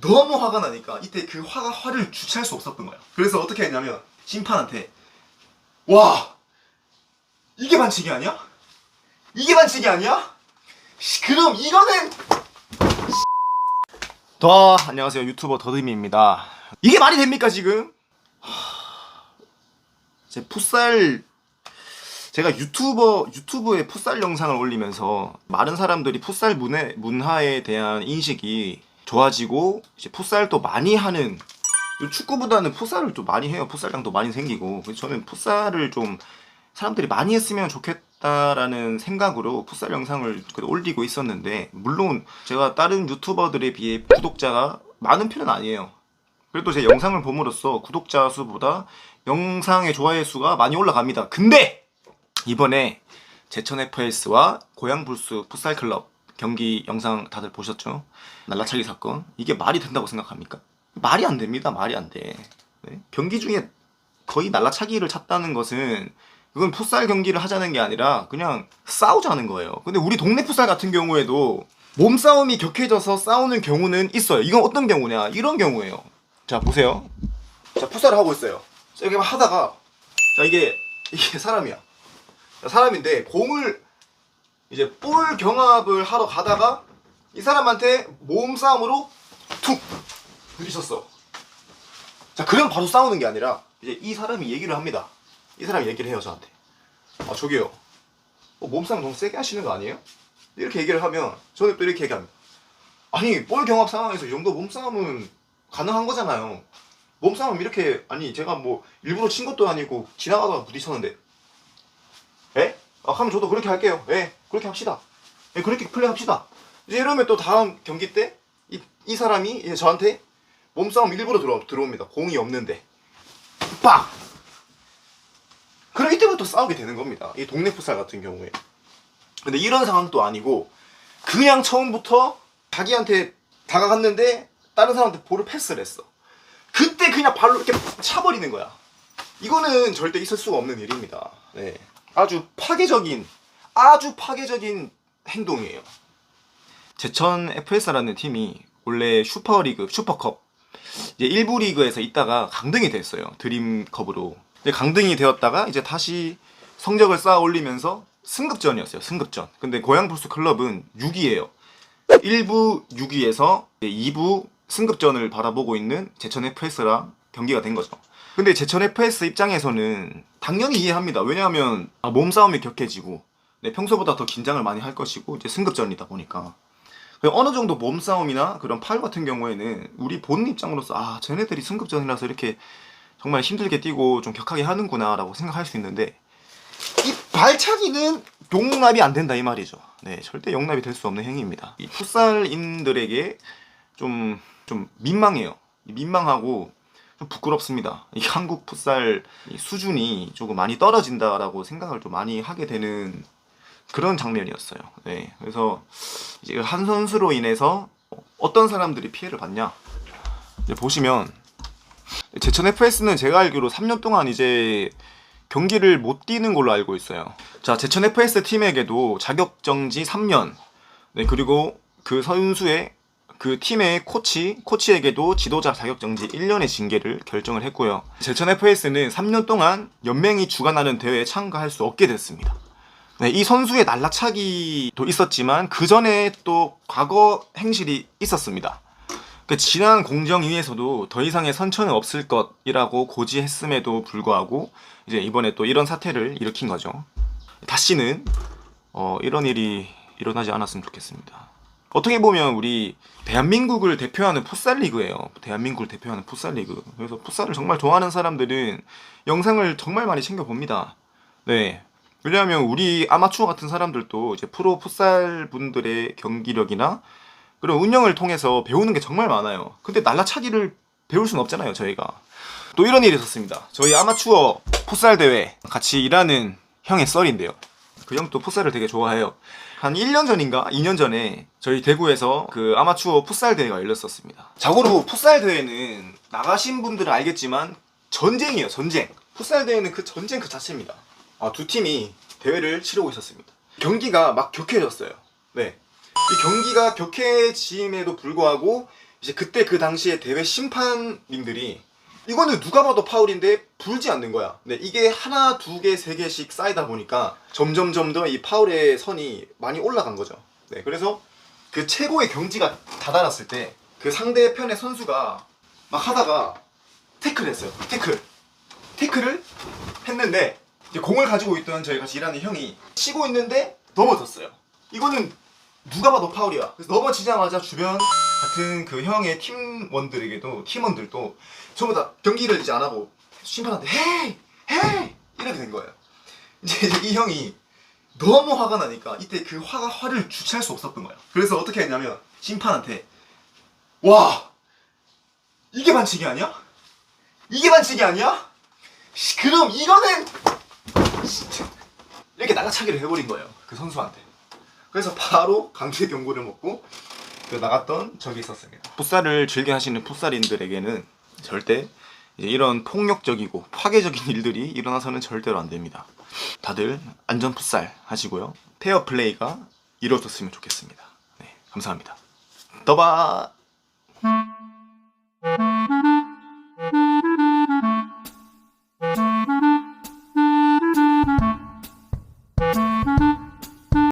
너무 화가 나니까 이때 그 화가 화를 주체할 수 없었던 거야. 그래서 어떻게 했냐면 심판한테 와 이게 반칙이 아니야? 이게 반칙이 아니야? 씨, 그럼 이거는 더 안녕하세요 유튜버 더듬이입니다. 이게 말이 됩니까 지금? 하, 제 풋살 제가 유튜버 유튜브에 풋살 영상을 올리면서 많은 사람들이 풋살 문화, 문화에 대한 인식이 좋아지고 이제 풋살도 많이 하는 축구보다는 풋살을 좀 많이 해요. 풋살장도 많이 생기고 그래서 저는 풋살을 좀 사람들이 많이 했으면 좋겠다라는 생각으로 풋살 영상을 그 올리고 있었는데 물론 제가 다른 유튜버들에 비해 구독자가 많은 편은 아니에요. 그래도 제 영상을 봄으로써 구독자 수보다 영상의 좋아요 수가 많이 올라갑니다. 근데 이번에 제천 FS와 고양 불수 풋살 클럽 경기 영상 다들 보셨죠? 날라차기 사건 이게 말이 된다고 생각합니까? 말이 안 됩니다. 말이 안 돼. 네? 경기 중에 거의 날라차기를 찼다는 것은 그건 풋살 경기를 하자는 게 아니라 그냥 싸우자는 거예요. 근데 우리 동네 풋살 같은 경우에도 몸싸움이 격해져서 싸우는 경우는 있어요. 이건 어떤 경우냐? 이런 경우예요. 자 보세요. 자 풋살을 하고 있어요. 자, 이렇게 막 하다가 자 이게 이게 사람이야. 자, 사람인데 공을 이제 볼 경합을 하러 가다가 이 사람한테 몸싸움으로 툭 부딪혔어. 자, 그럼 바로 싸우는 게 아니라 이제 이 사람이 얘기를 합니다. 이 사람이 얘기를 해요 저한테. 아 저기요. 어, 몸싸움 너무 세게 하시는 거 아니에요? 이렇게 얘기를 하면 저는 또 이렇게 얘기합니다. 아니 볼 경합 상황에서 이 정도 몸싸움은 가능한 거잖아요. 몸싸움 이렇게 아니 제가 뭐 일부러 친 것도 아니고 지나가다가 부딪혔는데 에? 아, 그럼 저도 그렇게 할게요. 예, 그렇게 합시다. 예, 그렇게 플레이합시다. 이제 이러면 또 다음 경기 때 이 이 사람이 이제 저한테 몸싸움 일부러 들어 들어옵니다. 공이 없는데 빡. 그럼 이때부터 싸우게 되는 겁니다. 이 동네 풋살 같은 경우에. 근데 이런 상황도 아니고 그냥 처음부터 자기한테 다가갔는데 다른 사람한테 볼을 패스를 했어. 그때 그냥 발로 이렇게 차버리는 거야. 이거는 절대 있을 수가 없는 일입니다. 네. 아주 파괴적인, 아주 파괴적인 행동이에요. 제천 FS라는 팀이 원래 슈퍼리그, 슈퍼컵 이제 일부 리그에서 있다가 강등이 됐어요. 드림컵으로. 이제 강등이 되었다가 이제 다시 성적을 쌓아 올리면서 승급전이었어요. 승급전. 근데 고양 불수 클럽은 6위예요. 1부 6위에서 2부 승급전을 바라보고 있는 제천 FS랑 경기가 된 거죠. 근데 제천 FS 입장에서는 당연히 이해합니다. 왜냐하면 아, 몸싸움이 격해지고 네, 평소보다 더 긴장을 많이 할 것이고 이제 승급전이다 보니까 어느 정도 몸싸움이나 그런 팔 같은 경우에는 우리 본 입장으로서 아 쟤네들이 승급전이라서 이렇게 정말 힘들게 뛰고 좀 격하게 하는구나 라고 생각할 수 있는데 이 발차기는 용납이 안 된다 이 말이죠. 네, 절대 용납이 될 수 없는 행위입니다. 이 풋살인들에게 좀, 좀 민망해요. 민망하고 좀 부끄럽습니다. 이 한국 풋살 이 수준이 조금 많이 떨어진다라고 생각을 좀 많이 하게 되는 그런 장면이었어요. 네, 그래서 이제 한 선수로 인해서 어떤 사람들이 피해를 받냐? 이제 보시면 제천 FS는 제가 알기로 3년 동안 이제 경기를 못 뛰는 걸로 알고 있어요. 자, 제천 FS 팀에게도 자격 정지 3년. 네, 그리고 그 선수의 그 팀의 코치, 코치에게도 지도자 자격 정지 1년의 징계를 결정을 했고요. 제천 FS는 3년 동안 연맹이 주관하는 대회에 참가할 수 없게 됐습니다. 네, 이 선수의 날라차기도 있었지만 그 전에 또 과거 행실이 있었습니다. 그 지난 공정위에서도 더 이상의 선처는 없을 것이라고 고지했음에도 불구하고 이제 이번에 또 이런 사태를 일으킨 거죠. 다시는 어, 이런 일이 일어나지 않았으면 좋겠습니다. 어떻게 보면 우리 대한민국을 대표하는 풋살 리그예요. 대한민국을 대표하는 풋살 리그. 그래서 풋살을 정말 좋아하는 사람들은 영상을 정말 많이 챙겨 봅니다. 네. 왜냐하면 우리 아마추어 같은 사람들도 이제 프로 풋살 분들의 경기력이나 그런 운영을 통해서 배우는 게 정말 많아요. 근데 날라차기를 배울 수는 없잖아요, 저희가. 또 이런 일이 있었습니다. 저희 아마추어 풋살 대회 같이 일하는 형의 썰인데요. 그 형도 풋살을 되게 좋아해요. 한 1년 전인가 2년 전에 저희 대구에서 그 아마추어 풋살 대회가 열렸었습니다. 자고로 풋살 대회는 나가신 분들은 알겠지만 전쟁이에요, 전쟁. 풋살 대회는 그 전쟁 그 자체입니다. 아, 두 팀이 대회를 치르고 있었습니다. 경기가 막 격해졌어요. 네. 이 경기가 격해짐에도 불구하고 이제 그때 그 당시에 대회 심판님들이 이거는 누가 봐도 파울인데 불지 않는 거야. 네, 이게 하나, 두 개, 세 개씩 쌓이다 보니까 점점점 더 이 파울의 선이 많이 올라간 거죠. 네, 그래서 그 최고의 경지가 다다랐을 때 그 상대편의 선수가 막 하다가 태클을 했어요. 태클. 태클을 했는데 공을 가지고 있던 저희 같이 일하는 형이 치고 있는데 넘어졌어요. 이거는 누가 봐도 파울이야. 그래서 넘어지자마자 주변 같은 그 형의 팀원들에게도 팀원들도 전부 다 경기를 이제 안 하고 심판한테 헤이 헤이 이렇게 된 거예요. 이제 이 형이 너무 화가 나니까 이때 그 화가 화를 주체할 수 없었던 거예요. 그래서 어떻게 했냐면 심판한테 와 이게 반칙이 아니야? 이게 반칙이 아니야? 씨, 그럼 이거는 이렇게 나가차기를 해버린 거예요. 그 선수한테. 그래서 바로 강제 경고를 먹고 그 나갔던 적이 있었습니다. 풋살을 즐겨 하시는 풋살인들에게는 절대 이런 폭력적이고 파괴적인 일들이 일어나서는 절대로 안 됩니다. 다들 안전 풋살 하시고요. 페어 플레이가 이루어졌으면 좋겠습니다. 네, 감사합니다. 더바